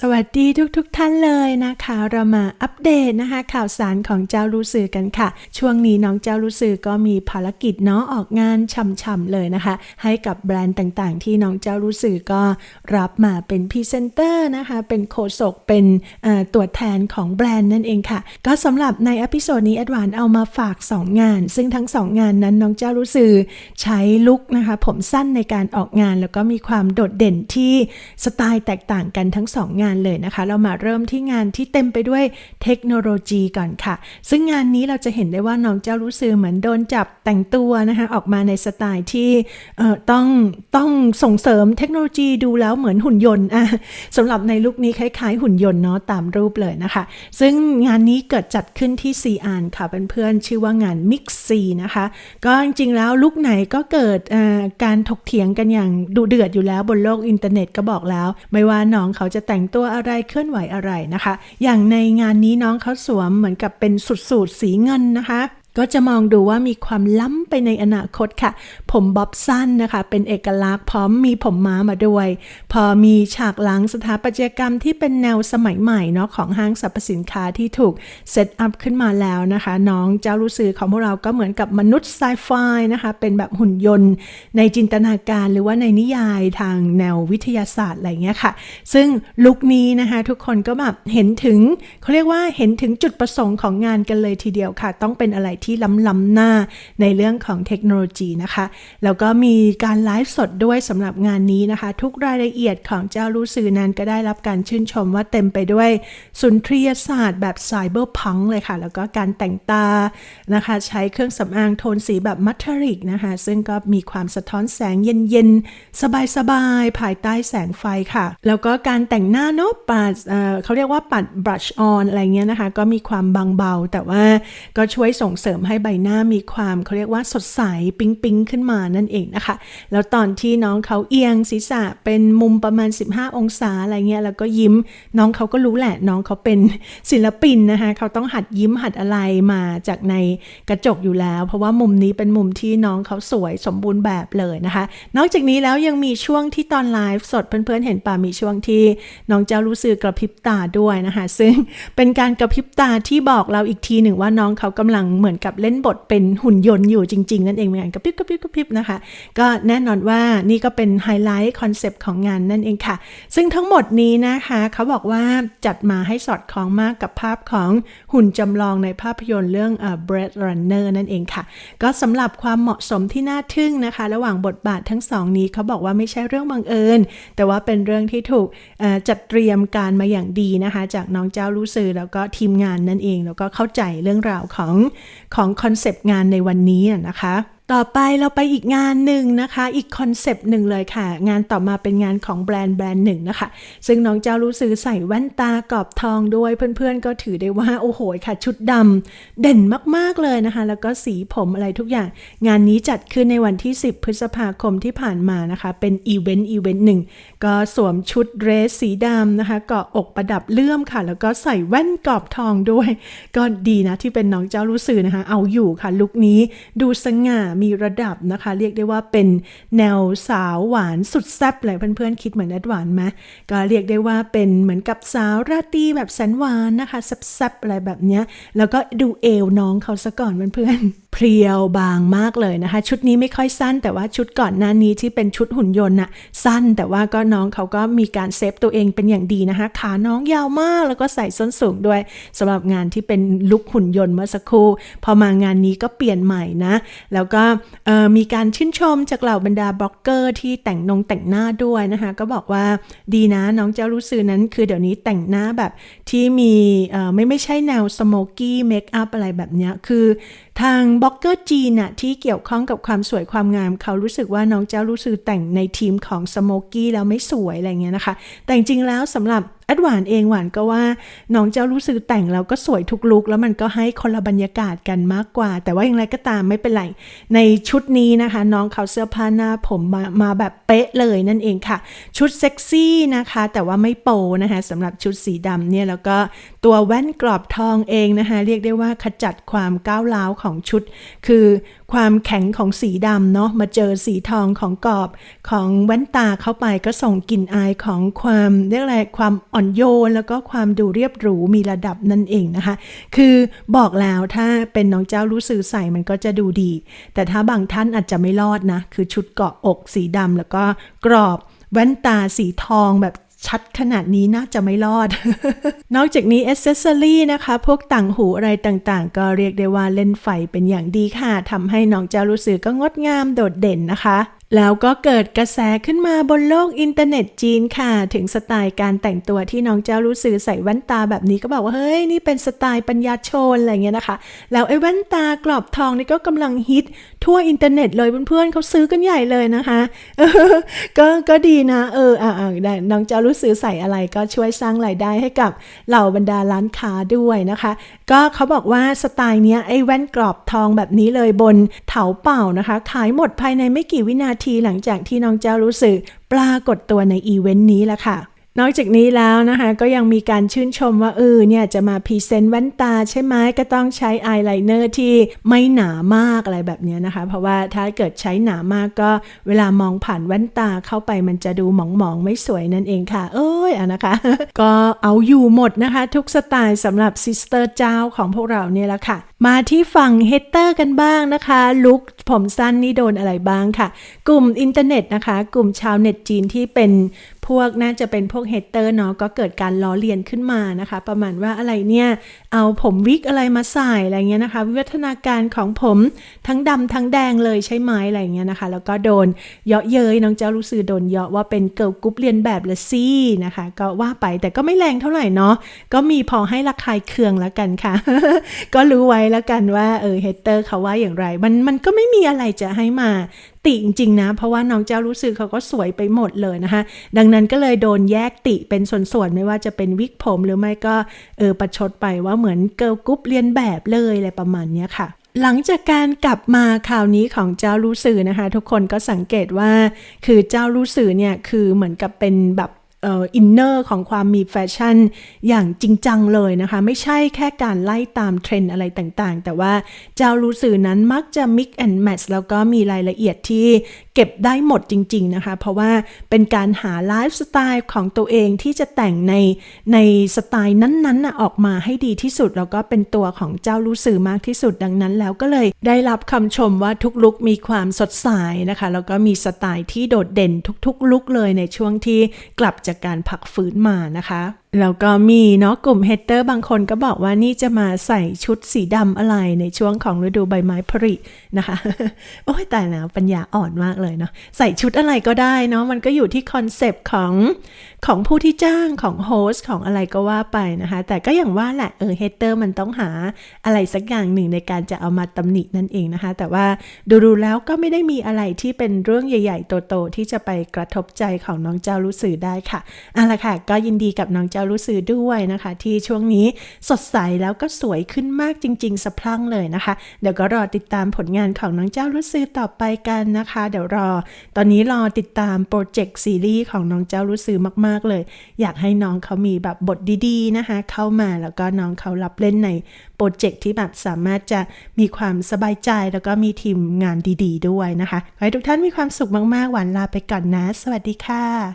สวัสดีทุกๆทท่านเลยนะคะ เรามาอัปเดตนะคะ ข่าวสารของเจ้ารู้สื่อกันค่ะ ช่วงนี้น้องเจ้ารู้สื่อก็มีภารกิจเนาะออกงานช่ำๆเลยนะคะ ให้กับแบรนด์ต่างๆ ที่น้องเจ้ารู้สื่อก็รับมาเป็นพรีเซนเตอร์นะคะ เป็นโคศกเป็นตัวแทนของแบรนด์นั่นเองค่ะ ก็สำหรับในอพิโซดนี้แอดวานเอามาฝาก 2 งาน ซึ่งทั้ง 2 งานนั้นน้องเจ้ารู้สื่อใช้ลุคนะคะ ผมสั้นในการออกงานแล้วก็มีความโดดเด่นที่สไตล์แตกต่างกันทั้ง 2 งานเลยนะคะ เรามาเริ่มที่งานที่เต็มไปด้วยเทคโนโลยีก่อนค่ะ ซึ่งงานนี้เราจะเห็นได้ว่าน้องเจ้ารู้สึกเหมือนโดนจับแต่งตัวนะคะออกมาในสไตล์ที่ต้องต้องส่งเสริมเทคโนโลยีดูแล้วเหมือนหุ่นยนต์อะสำหรับในลุคนี้คล้ายๆ หุ่นยนต์เนาะตามรูปเลยนะคะ ซึ่งงานนี้เกิดจัดขึ้นที่ซีอานค่ะเพื่อนๆชื่อว่างาน Mix C นะคะ ก็จริงๆแล้วลุคไหนก็เกิดการถกเถียงกันอย่างดุเดือดอยู่แล้วบนโลกอินเทอร์เน็ตก็บอกแล้ว ไม่ว่าน้องเขาจะแต่งตัวอะไรเคลื่อนไหวอะไรนะคะ อย่างในงานนี้น้องเขาสวมเหมือนกับเป็นสุดสูตรสีเงินนะคะ ก็จะมองดูว่ามีความล้ำไปในอนาคตค่ะ ผมบ๊อบสั้นนะคะ เป็นเอกลักษณ์พร้อมมีผมม้ามาด้วย พอมีฉากหลังสถาปัตยกรรมที่เป็นแนวสมัยใหม่เนาะของห้างสรรพสินค้าที่ถูกเซตอัพขึ้นมาแล้วนะคะ น้องเจ้ารู้สึกของพวกเราก็เหมือนกับมนุษย์ไซไฟนะคะ เป็นแบบหุ่นยนต์ ในจินตนาการหรือว่าในนิยายทางแนววิทยาศาสตร์อะไรเงี้ยค่ะ ซึ่งลุคนี้นะคะทุกคนก็แบบเห็นถึงเขาเรียกว่าเห็นถึงจุดประสงค์ของงานกันเลยทีเดียวค่ะ ต้องเป็นอะไรที่ล้ำๆหน้าในเรื่องของเทคโนโลยีนะคะ แล้วก็มีการไลฟ์สดด้วยสำหรับงานนี้นะคะ ทุกรายละเอียดของเจ้ารู้สื่อนั้นก็ได้รับการชื่นชมว่าเต็มไปด้วยสุนทรียศาสตร์แบบไซเบอร์พังเลยค่ะ แล้วก็การแต่งตานะคะ ใช้เครื่องสำอางโทนสีแบบมัทริกนะคะ ซึ่งก็มีความสะท้อนแสงเย็นๆ สบายๆ ภายใต้แสงไฟค่ะ แล้วก็การแต่งหน้าเนาะปัดเเขาเรียกว่าปัดบรัชออนอะไรเงี้ยนะคะ ก็มีความบางเบา แต่ว่าก็ช่วยส่งเสริมให้ใบหน้ามีความเขาเรียกว่าสดใสปิ๊งปิ๊งขึ้นมานั่นเองนะคะ แล้วตอนที่น้องเขาเอียงศีรษะเป็นมุมประมาณ 15 องศาอะไรเงี้ยแล้วก็ยิ้มน้องเขาก็รู้แหละ น้องเขาเป็นศิลปินนะคะเขาต้องหัดยิ้มหัดอะไรมาจากในกระจกอยู่แล้ว เพราะว่ามุมนี้เป็นมุมที่น้องเขาสวยสมบูรณ์แบบเลยนะคะ นอกจากนี้แล้วยังมีช่วงที่ตอนไลฟ์สดเพื่อนๆเห็นป่ะมีช่วงที่น้องเจ้ารู้สึกกระพริบตาด้วยนะคะ ซึ่งเป็นการกระพริบตาที่บอกเราอีกทีหนึ่งว่าน้องเขากำลังเหมือนกับเล่นบทเป็นหุ่นยนต์อยู่จริง ๆ นั่นเองเหมือนกันกระพริบกระพริบกระพริบนะคะ ก็แน่นอนว่านี่ก็เป็นไฮไลท์คอนเซปต์ของงานนั่นเองค่ะ ซึ่งทั้งหมดนี้นะคะเขาบอกว่าจัดมาให้สอดคล้องมากกับภาพของหุ่นจำลองในภาพยนตร์เรื่องเอ่อ Blade Runner นั่นเองค่ะ ก็สำหรับความเหมาะสมที่น่าทึ่งนะคะ ระหว่างบทบาททั้งสองนี้เขาบอกว่าไม่ใช่เรื่องบังเอิญ แต่ว่าเป็นเรื่องที่ถูกจัดเตรียมการมาอย่างดีนะคะ จากน้องเจ้ารู้สื่อแล้วก็ทีมงานนั่นเอง แล้วก็เข้าใจเรื่องราวของของคอนเซปต์งานในวันนี้นะคะ ต่อไปเราไปอีกงานหนึ่งนะคะ อีกคอนเซปต์หนึ่งเลยค่ะ งานต่อมาเป็นงานของแบรนด์แบรนด์หนึ่งนะคะ ซึ่งน้องเจ้ารู้สึกใส่แว่นตากรอบทองด้วยเพื่อนๆ ก็ถือได้ว่า โอ้โหค่ะ ชุดดำเด่นมากๆเลยนะคะ แล้วก็สีผมอะไรทุกอย่าง งานนี้จัดขึ้นในวันที่ 10 พฤษภาคมที่ผ่านมานะคะ เป็นอีเวนต์อีเวนต์หนึ่งก็สวมชุดเดรสสีดำนะคะเกาะอกประดับเลื่อมค่ะ แล้วก็ใส่แว่นกรอบทองด้วย ก็ดีนะที่เป็นน้องเจ้ารู้สึกนะคะ เอาอยู่ค่ะลุคนี้ดูสง่ามีระดับนะคะ เรียกได้ว่าเป็นแนวสาวหวานสุดแซ่บเลยเพื่อนๆ คิดเหมือนแอดหวานไหมก็เรียกได้ว่าเป็นเหมือนกับสาวราตรีแบบแสนหวานนะคะแซ่บๆอะไรแบบเนี้ยแล้วก็ดูเอวน้องเขาซะก่อนเพื่อนๆ เพรียวบางมากเลยนะคะ ชุดนี้ไม่ค่อยสั้น แต่ว่าชุดก่อนหน้านี้ที่เป็นชุดหุ่นยนต์น่ะสั้น แต่ว่าก็น้องเขาก็มีการเซฟตัวเองเป็นอย่างดีนะคะ ขาน้องยาวมากแล้วก็ใส่ส้นสูงด้วยสำหรับงานที่เป็นลุคหุ่นยนต์เมื่อสักครู่พอมางานนี้ก็เปลี่ยนใหม่นะ แล้วก็มีการชื่นชมจากเหล่าบรรดาบล็อกเกอร์ที่แต่งนงแต่งหน้าด้วยนะคะ ก็บอกว่าดีนะน้องเจ้ารู้สึกนั้น คือเดี๋ยวนี้แต่งหน้าแบบที่มีไม่ไม่ใช่แนวสโมกี้เมคอัพอะไรแบบเนี้ยคือ ทางบล็อกเกอร์จีนน่ะที่เกี่ยวข้องกับความสวยความงาม เขารู้สึกว่าน้องเจ้ารู้สึกแต่งในทีมของสโมกี้แล้วไม่สวยอะไรเงี้ยนะคะ แต่จริงแล้วสำหรับ แอดหวานเองหวานก็ว่าน้องเจ้ารู้สึกแต่งแล้วก็สวยทุกลุกแล้วมันก็ให้คนละบรรยากาศกันมากกว่า แต่ว่าอย่างไรก็ตามไม่เป็นไร ในชุดนี้นะคะ น้องเขาเสื้อผ้าหน้าผมมามาแบบเป๊ะเลยนั่นเองค่ะ ชุดเซ็กซี่นะคะ แต่ว่าไม่โปนะคะสำหรับชุดสีดำเนี่ยแล้วก็ตัวแว่นกรอบทองเองนะคะ เรียกได้ว่าขจัดความก้าวร้าวของชุด คือความแข็งของสีดำเนาะมาเจอสีทองของกรอบของแว่นตาเข้าไปก็ส่งกลิ่นอายของความเรียกอะไรความอ่อนโยน แล้วก็ความดูเรียบหรูมีระดับนั่นเองนะคะ คือบอกแล้วถ้าเป็นน้องเจ้ารู้สื่อใส่มันก็จะดูดี แต่ถ้าบางท่านอาจจะไม่รอดนะ คือชุดเกาะอกสีดำแล้วก็กรอบแว่นตาสีทองแบบ ชัดขนาดนี้น่าจะไม่รอด นอกจากนี้อ c เซอรี่นะคะ พวกต่างหูอะไรต่างๆ ก็เรียกได้ว่าเล่นไฟเป็นอย่างดีค่ะทำให้น้องเจ้ารู้สึกก็งดงามโดดเด่นนะคะ แล้วก็เกิดกระแสขึ้นมาบนโลกอินเทอร์เน็ตจีนค่ะ ถึงสไตล์การแต่งตัวที่น้องเจ้ารู้สึกใส่แว่นตาแบบนี้ก็บอกว่า เฮ้ย นี่เป็นสไตล์ปัญญาชนอะไรเงี้ยนะคะ แล้วไอ้แว่นตากรอบทองนี่ก็กำลังฮิตทั่วอินเทอร์เน็ตเลยเพื่อนๆเขาซื้อกันใหญ่เลยนะคะก็ก็ดีนะ เอออ่าได้น้องเจ้ารู้สึกใส่อะไรก็ช่วยสร้างรายได้ให้กับเหล่าบรรดาร้านค้าด้วยนะคะ ก็เขาบอกว่าสไตล์เนี้ยไอ้แว่นกรอบทองแบบนี้เลยบนเถาเป่านะคะ ขายหมดภายในไม่กี่วินาทีหลังจากที่น้องเจ้ารู้สึกปรากฏตัวในอีเวนต์นี้แหละค่ะนอกจากนี้แล้วนะคะก็ยังมีการชื่นชมว่าเออเนี่ยจะมาพรีเซนต์แว่นตาใช่ไหมก็ต้องใช้อายไลเนอร์ที่ไม่หนามากอะไรแบบนี้นะคะ เพราะว่าถ้าเกิดใช้หนามากก็เวลามองผ่านแว่นตาเข้าไปมันจะดูหมองๆไม่สวยนั่นเองค่ะ เอ้ยอะนะคะ ก็เอาอยู่หมดนะคะ ทุกสไตล์สำหรับซิสเตอร์เจ้าของพวกเราเนี่ยแหละค่ะมาที่ฝั่งเฮเตอร์กันบ้างนะคะลุคผมสั้นนี่โดนอะไรบ้างค่ะ กลุ่มอินเทอร์เน็ตนะคะ กลุ่มชาวเน็ตจีนที่เป็นพวกน่าจะเป็นพวกเฮเตอร์เนาะก็เกิดการล้อเลียนขึ้นมานะคะ ประมาณว่าอะไรเนี่ยเอาผมวิกอะไรมาใส่อะไรเงี้ยนะคะ วิวัฒนาการของผมทั้งดำทั้งแดงเลยใช่ไหมอะไรเงี้ยนะคะ แล้วก็โดนเยาะเย้ยน้องเจ้ารู้สึกโดนเยาะว่าเป็นเกิร์ลกรุ๊ปเรียนแบบละซี่นะคะ ก็ว่าไปแต่ก็ไม่แรงเท่าไหร่เนาะก็มีพอให้ระคายเคืองแล้วกันค่ะ ก็รู้ไว้แล้วกันว่าเออเฮเตอร์เขาว่าอย่างไร มันมันก็ไม่มีอะไรจะให้มาติจริงๆนะ เพราะว่าน้องเจ้ารู้สึกเขาก็สวยไปหมดเลยนะคะ ดังนั้นก็เลยโดนแยกติเป็นส่วนๆ ไม่ว่าจะเป็นวิกผมหรือไม่ก็เออประชดไปว่าเหมือนเกิร์ลกรุ๊ปเรียนแบบเลยอะไรประมาณนี้ค่ะหลังจากการกลับมาข่าวนี้ของเจ้ารู้สื่อนะคะ ทุกคนก็สังเกตว่า คือเจ้ารู้สื่อเนี่ยคือเหมือนกับเป็นแบบ อินเนอร์ของความมีแฟชั่นอย่างจริงจังเลยนะคะ ไม่ใช่แค่การไล่ตามเทรนด์อะไรต่างๆ แต่ว่าเจ้ารู้สื่อนั้นมักจะ mix and match แล้วก็มีรายละเอียดที่ เก็บได้หมดจริง ๆ นะคะ เพราะว่าเป็นการหาไลฟ์สไตล์ของตัวเองที่จะแต่งในในสไตล์นั้นๆนะออกมาให้ดีที่สุด แล้วก็เป็นตัวของเจ้ารู้สื่อมากที่สุดดังนั้นแล้วก็เลยได้รับคำชมว่าทุกลุกมีความสดใสนะคะ แล้วก็มีสไตล์ที่โดดเด่นทุกๆลุกเลยในช่วงที่กลับจากการพักฟื้นมานะคะ แล้วก็มีเนาะกลุ่มเฮเตอร์บางคนก็บอกว่านี่จะมาใส่ชุดสีดำอะไรในช่วงของฤดูใบไม้ผลินะคะ โอ้ยแต่แล้วปัญญาอ่อนมากเลยเนาะใส่ชุดอะไรก็ได้เนาะมันก็อยู่ที่คอนเซปต์ของของผู้ที่จ้างของโฮสต์ของอะไรก็ว่าไปนะคะ แต่ก็อย่างว่าแหละเออเฮเตอร์มันต้องหาอะไรสักอย่างหนึ่งในการจะเอามาตำหนินั่นเองนะคะ แต่ว่าดูๆแล้วก็ไม่ได้มีอะไรที่เป็นเรื่องใหญ่ ๆ โตๆที่จะไปกระทบใจของน้องเจ้ารู้สื่อได้ค่ะเอาละค่ะ ก็ยินดีกับน้องเจ้ารู้สื่อด้วยนะคะ ที่ช่วงนี้สดใสแล้วก็สวยขึ้นมากจริง ๆสะพรั่งเลยนะคะ เดี๋ยวก็รอติดตามผลงานของน้องเจ้ารู้สื่อต่อไปกันนะคะ เดี๋ยวรอ ตอนนี้รอติดตามโปรเจกต์ซีรีส์ของน้องเจ้ารู้สื่อมาก ๆ เลย อยากให้น้องเขามีแบบบทดีๆนะคะ เข้ามาแล้วก็น้องเขารับเล่นในโปรเจกต์ที่แบบสามารถจะมีความสบายใจแล้วก็มีทีมงานดี ๆ ด้วยนะคะขอให้ทุกท่านมีความสุขมากๆหวานลาไปก่อนนะ สวัสดีค่ะ